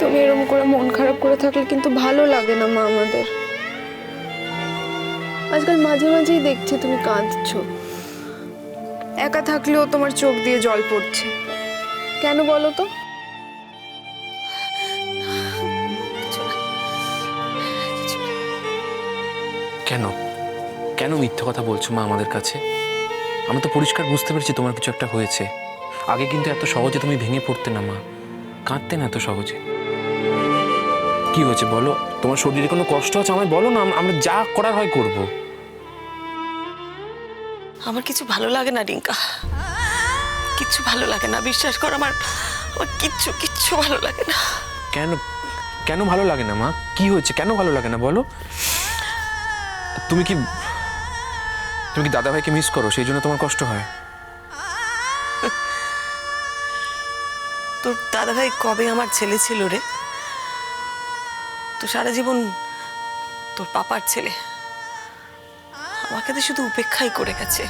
তুমি এরকম করে মন খারাপ করে থাকলে কিন্তু ভালো লাগে না মা আমাদের। আজকাল মাঝে মাঝেই দেখছি তুমি কাঁদছো। একা থাকলেও তোমার চোখ দিয়ে জল পড়ছে। কেন বলো তো? কেন? কেন মিথ্যে কথা বলছো মা আমাদের কাছে? আমরা তো পরিষ্কার বুঝতে পেরেছি তোমার কিছু একটা হয়েছে। আগে কিন্তু এত সহজে তুমি ভেঙে পড়তে না মা। কাঁদতে না এত সহজে। কি হয়েছে বলো? তোমার শরীরে কোনো কষ্ট আছে? আমায় বলো না আমরা যা করার হয় করব। আমার কিছু ভালো লাগে না রিঙ্কা। কিচ্ছু ভালো লাগে না বিশ্বাস কর আমার আমার কিচ্ছু কিচ্ছু ভালো লাগে না। কেন কেন ভালো লাগে না মা? কি হয়েছে? কেন ভালো লাগে না বলো? তুমি কি তুমি কি দাদা ভাইকে মিস করো? সেই জন্য তোমার কষ্ট হয়। তোর দাদাভাই কবে আমার ছেলে ছিল রে? তো সারা জীবন তোর পাপার ছেলে। আমাকে তো শুধু উপেক্ষাই করে গেছে।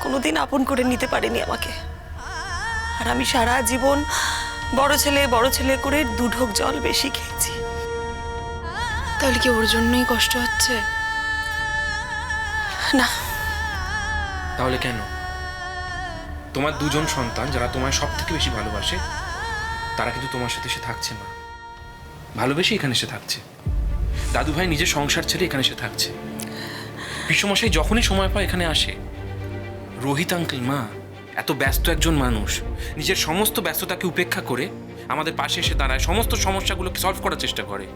কোনোদিন আপন করে নিতে পারেনি আমাকে। আর আমি সারা জীবন বড় ছেলে বড় ছেলে করে দুঢোক জল বেশি খেয়েছি। তাহলে কি ওর জন্যই কষ্ট হচ্ছে? না। তাহলে কেন? তোমার দুজন সন্তান যারা তোমায় সব থেকে বেশি ভালোবাসে তারা কিন্তু তোমার সাথে এসে থাকছে না। ভালোবেসে এখানে এসে থাকছে। দাদু ভাই নিজের সংসার ছেড়ে এখানে এসে থাকছে। বিশ্বমশাই যখনই সময় পায় এখানে আসে। রোহিত আঙ্কেল, মা, এত ব্যস্ত একজন মানুষ। নিজের সমস্ত ব্যস্ততাকে উপেক্ষা করে আমাদের পাশে এসে দাঁড়ায়, সমস্ত সমস্যাগুলোকে সলভ করার চেষ্টা করে।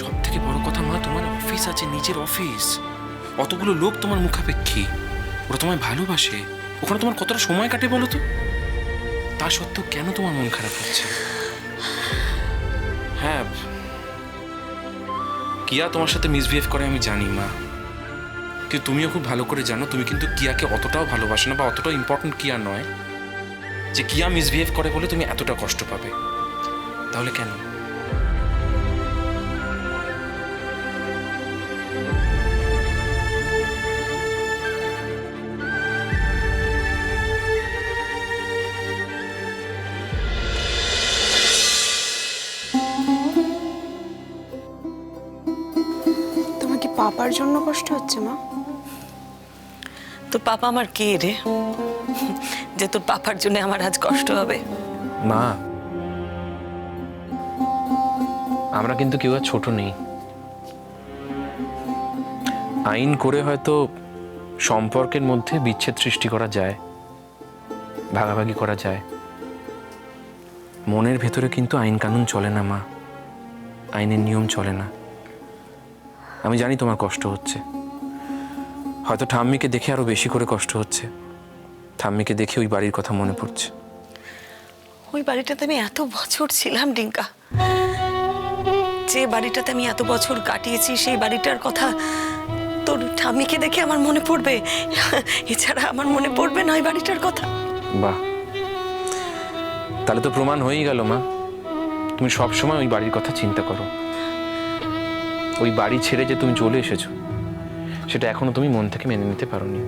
সব থেকে বড় কথা, মা, তোমার অফিস আছে, নিজের অফিস অতগুলো লোক তোমার মুখাপেক্ষী। ওরা তোমায় ভালোবাসে। ওখানে তোমার কতটা সময় কাটে বলো তো? তা সত্ত্বেও কেন তোমার মন খারাপ হচ্ছে? হ্যাঁ। কিয়া তোমার সাথে মিসবিহেভ করে আমি জানি, মা। কিন্তু তুমিও খুব ভালো করে জানো, তুমি কিন্তু কিয়াকে অতটাও ভালোবাসো না বা অতটাও ইম্পর্টেন্ট কিয়া নয় যে কিয়া মিসবিহেভ করে বলে তুমি এতটা কষ্ট পাবে। তাহলে কেন? পাপার জন্য কষ্ট হচ্ছে মা। তোর পাপা আমার কে রে? যে তোর পাপার জন্য আমার আজ কষ্ট হবে? মা আমরা কিন্তু কেউ আর ছোট নেই। আইন করে হয়তো সম্পর্কের মধ্যে বিচ্ছেদ সৃষ্টি করা যায় ভাগাভাগি করা যায়। মনের ভেতরে কিন্তু আইন কানুন চলে না মা। আইনের নিয়ম চলে না। আমি জানি তোমার কষ্ট হচ্ছে। হয়তো ঠাম্মিকে দেখে আরও বেশি করে কষ্ট হচ্ছে। ঠাম্মিকে দেখে ওই বাড়ির কথা মনে পড়ছে। ওই বাড়িটাতে আমি এত বছর ছিলাম ডিঙ্কা। যে বাড়িটাতে আমি এত বছর কাটিয়েছি সেই বাড়িটার কথা তোর ঠাম্মিকে দেখে আমার মনে পড়বে? এছাড়া আমার মনে পড়বে না ওই বাড়িটার কথা। বাহ। তাহলে তো প্রমাণ হয়েই গেল মা। তুমি সব সময় ওই বাড়ির কথা চিন্তা করো। ওই বাড়ি ছেড়ে যে তুমি চলে এসেছ, সেটা এখনও তুমি মন থেকে মেনে নিতে পারোনি।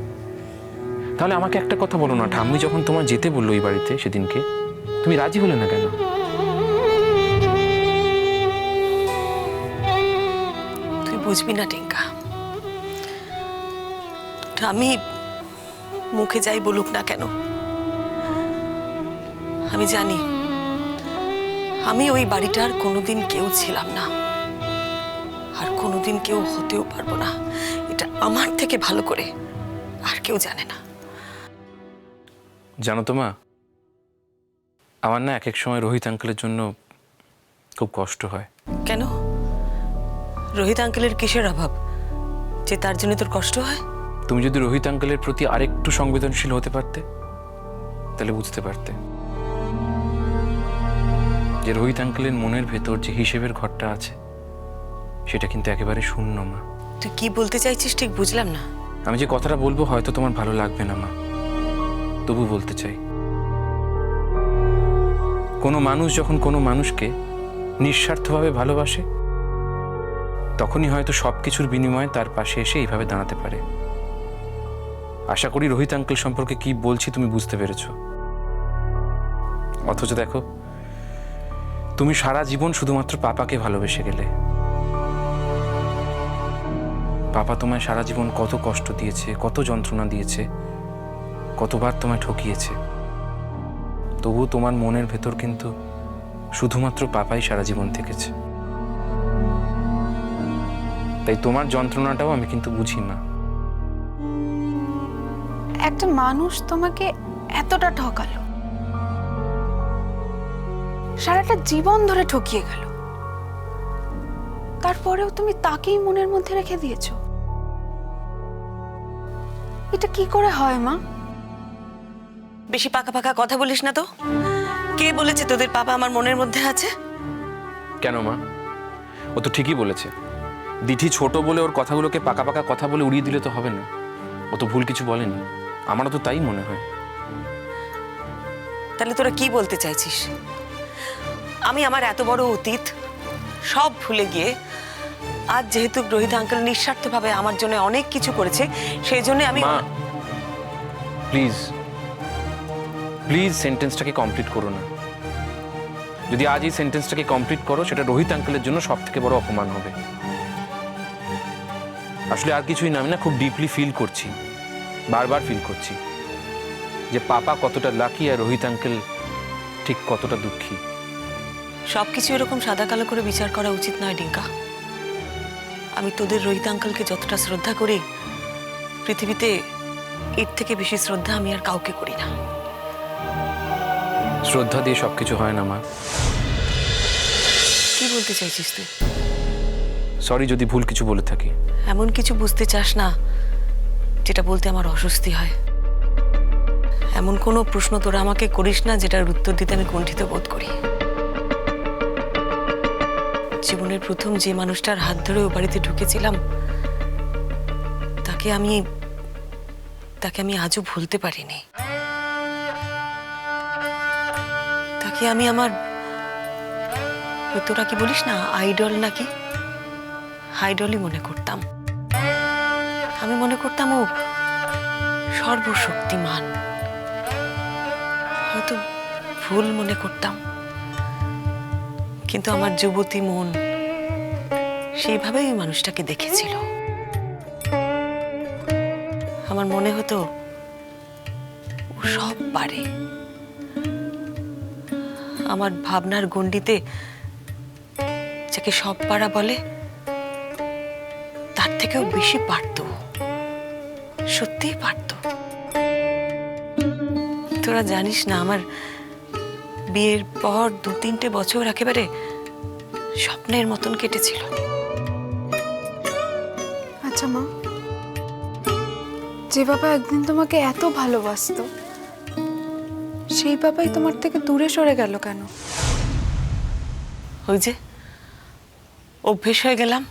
তাহলে আমাকে একটা কথা বলো না, ঠাম্মি, যখন তোমার যেতে বলল ওই বাড়িতে সেদিনকে, তুমি রাজি হলে না কেন? তুই বুঝবি না, টিঙ্কা। আমি মুখে যাই বলুক না কেন। আমি জানি, আমি ওই বাড়িটার কোনোদিন কেউ ছিলাম না। কোনোদিন কেউ হতেও পারব না। এটা আমার থেকে ভালো করে আর কেউ জানে না। জানো তো মা আমার না এক এক সময় রোহিত আঙ্কেলের জন্য খুব কষ্ট হয়। কেন? রোহিত আঙ্কেলের কিসের অভাব? যে তার জন্য তোর কষ্ট হয়? তুমি যদি রোহিত আঙ্কেলের প্রতি আরেকটু সংবেদনশীল হতে পারতে তাহলে বুঝতে পারতে। যে রোহিত আঙ্কেলের মনের ভেতর যে হিসেবের ঘরটা আছে সেটা কিন্তু একেবারে শূন্য মা। তুই কি বলতে চাইছিস ঠিক বুঝলাম না। আমি যে কথাটা বলব হয়তো তোমার ভালো লাগবে না মা। তবু বলতে চাই। কোনো মানুষ যখন কোনো মানুষকে নিঃস্বার্থভাবে ভালোবাসে তখনই হয়তো সব কিছুর বিনিময়ে তার পাশে এসে এইভাবে দাঁড়াতে পারে। আশা করি রোহিত আঙ্কেল সম্পর্কে কি বলছি তুমি বুঝতে পেরেছ। অথচ দেখো তুমি সারা জীবন শুধুমাত্র পাপাকে ভালোবেসে গেলে। পাপা তোমায় সারা জীবন কত কষ্ট দিয়েছে, কত যন্ত্রণা দিয়েছে, কতবার তোমায় ঠকিয়েছে। তবু তোমার মনের ভেতর কিন্তু শুধুমাত্র পাপাই সারা জীবন থেকেছে। তাই তোমার যন্ত্রণাটাও আমি কিন্তু বুঝি না। একটা মানুষ তোমাকে এতটা ঠকালো, সারাটা জীবন ধরে ঠকিয়ে গেল। তারপরেও তুমি তাকেই মনের মধ্যে রেখে দিয়েছ। এটা কি করে হয় মা? বেশি পাকা পাকা কথা বলিস না তো। কে বলেছে তোদের পাপা আমার মনের মধ্যে আছে? কেন মা? ও তো ঠিকই বলেছে। দিঠি ছোট বলে ওর কথাগুলোকে পাকা পাকা কথা বলে উড়িয়ে দিলে তো হবে না। ও তো ভুল কিছু বলেনি। আমারও তো তাই মনে হয়। তাহলে তোরা কি বলতে চাইছিস? আমি আমার এত বড় অতীত সব ভুলে গিয়ে আজ যেহেতু রোহিত আঙ্কেল নিঃস্বার্থভাবে আমার জন্য অনেক কিছু করেছে সেই জন্য আমি প্লিজ প্লিজ সেন্টেন্সটাকে কমপ্লিট করো না। যদি আজ এই সেন্টেন্সটাকে কমপ্লিট করো সেটা রোহিত আঙ্কেলের জন্য সব থেকে বড় অপমান হবে। আসলে আর কিছুই না আমি না খুব ডিপলি ফিল করছি বারবার ফিল করছি যে পাপা কতটা লাকি আর রোহিত আঙ্কেল ঠিক কতটা দুঃখী। সবকিছু এরকম সাদা কালো করে বিচার করা উচিত নয় ডিঙ্কা। আমি তোদের রোহিত আঙ্কেলকে যতটা শ্রদ্ধা করি পৃথিবীতে এর থেকে বেশি শ্রদ্ধা আমি আর কাউকে করি না। শ্রদ্ধা দিয়ে সবকিছু হয় না মা। কি বলতে চাইছিস তুই? সরি যদি ভুল কিছু বলে থাকি। এমন কিছু বুঝতে চাস না যেটা বলতে আমার অস্বস্তি হয়। এমন কোনো প্রশ্ন তোরা আমাকে করিস না যেটার উত্তর দিতে আমি কুণ্ঠিত বোধ করি। জীবনের প্রথম যে মানুষটার হাত ধরে ও বাড়িতে ঢুকেছিলাম, তাকে আমি তাকে আমি আজও ভুলতে পারিনি। তাকে আমি আমার, তোরা কি বলিস না, আইডল নাকি? আইডলই মনে করতাম। আমি মনে করতাম ও সর্বশক্তিমান। হয়তো ভুল মনে করতাম। কিন্তু আমার যুবতী মন সেইভাবেই মানুষটাকে দেখেছিল। আমার মনে হতো, ও সব পারে। আমার ভাবনার গণ্ডিতে যাকে সব পারা বলে, তার থেকেও বেশি পারত সত্যিই পারত। তোরা জানিস না, আমার বিয়ের পর দু তিনটে বছর একেবারে স্বপ্নের মতন কেটেছিল। আচ্ছা মা যে বাবা একদিন তোমাকে এত ভালোবাসতো সেই বাবাই তোমার থেকে দূরে সরে গেল কেন? ওই যে অভ্যেস হয়ে গেলাম।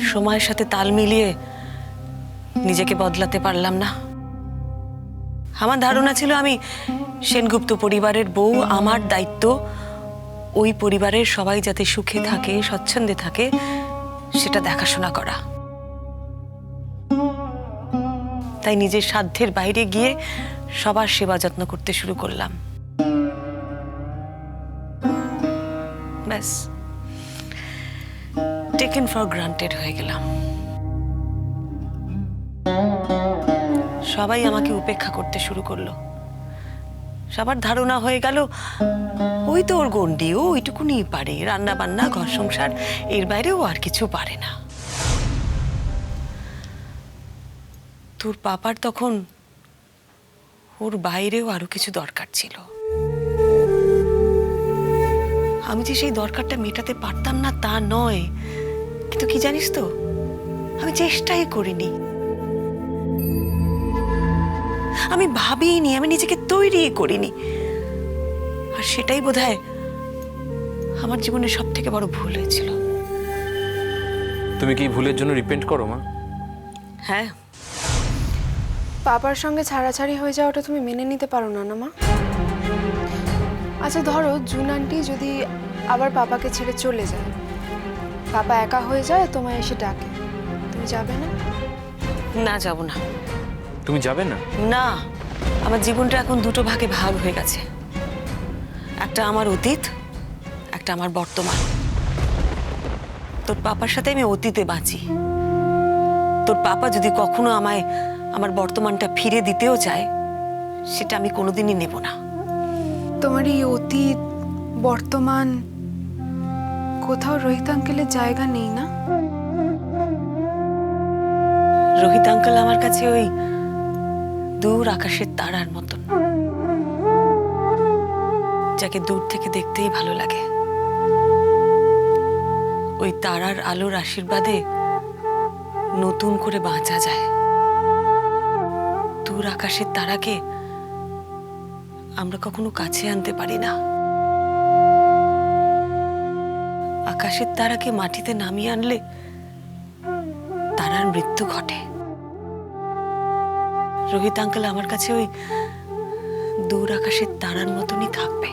সময়ের সাথে তাল মিলিয়ে নিজেকে বদলাতে পারলাম না। আমার ধারণা ছিল আমি সেনগুপ্ত পরিবারের বউ আমার দায়িত্ব ওই পরিবারের সবাই যাতে সুখে থাকে স্বচ্ছন্দে থাকে, সেটা দেখাশোনা করা। তাই নিজের সাধ্যের বাইরে গিয়ে সবার সেবা যত্ন করতে শুরু করলাম। ব্যাস। টেকেন ফর গ্রান্টেড হয়ে গেলাম। সবাই আমাকে উপেক্ষা করতে শুরু করল। সবার ধারণা হয়ে গেল, ওই তো ওর গন্ডি ও ওইটুকুনি পারে রান্না বান্না ঘর সংসার, এর বাইরেও আর কিছু পারে না। তোর পাপার তখন ওর বাইরেও আরও কিছু দরকার ছিল। আমি যে সেই দরকারটা মেটাতে পারতাম না তা নয়, কিন্তু কি জানিস তো, আমি চেষ্টাই করিনি। আমি ভাবিনি আমি নিজেকে তৈরি করিনি। আর সেটাই বোধহয় আমার জীবনের সব থেকে বড় ভুল হয়েছিল। তুমি কি এই ভুলের জন্য রিপেন্ট করো মা? হ্যাঁ। বাবার সঙ্গে ছাড়াছাড়ি হয়ে যাওয়াটা তুমি মেনে নিতে পারো না না মা। আচ্ছা ধরো জুন আন্টি যদি আবার পাপাকে ছেড়ে চলে যায় পাপা একা হয়ে যায় তোমায় এসে ডাকে। তুমি যাবে না? না যাব না। তুমি যাবে না? না আমার জীবনটা এখন দুটো ভাগে ভাগ হয়ে গেছে। একটা আমার অতীত একটা আমার বর্তমান। তোর পাপার সাথে আমি অতীতে বাঁচি। তোর পাপা যদি কখনো আমায় আমার বর্তমানটা ফিরে দিতেও চায় সেটা আমি কোনোদিনই নেব না। তোমার এই অতীত বর্তমান কোথাও রোহিত আঙ্কেলের জায়গা নেই না? রোহিত আঙ্কেল আমার কাছে ওই দূর আকাশের তারার মতন, যাকে দূর থেকে দেখতেই ভালো লাগে। ওই তারার আলোর আশীর্বাদে নতুন করে বাঁচা যায়। দূর আকাশের তারাকে আমরা কখনো কাছে আনতে পারি না। আকাশের তারাকে মাটিতে নামিয়ে আনলে তারার মৃত্যু ঘটে। রোহিত আঙ্কেল আমার কাছে ওই দূর আকাশের তারার মতনই থাকবে।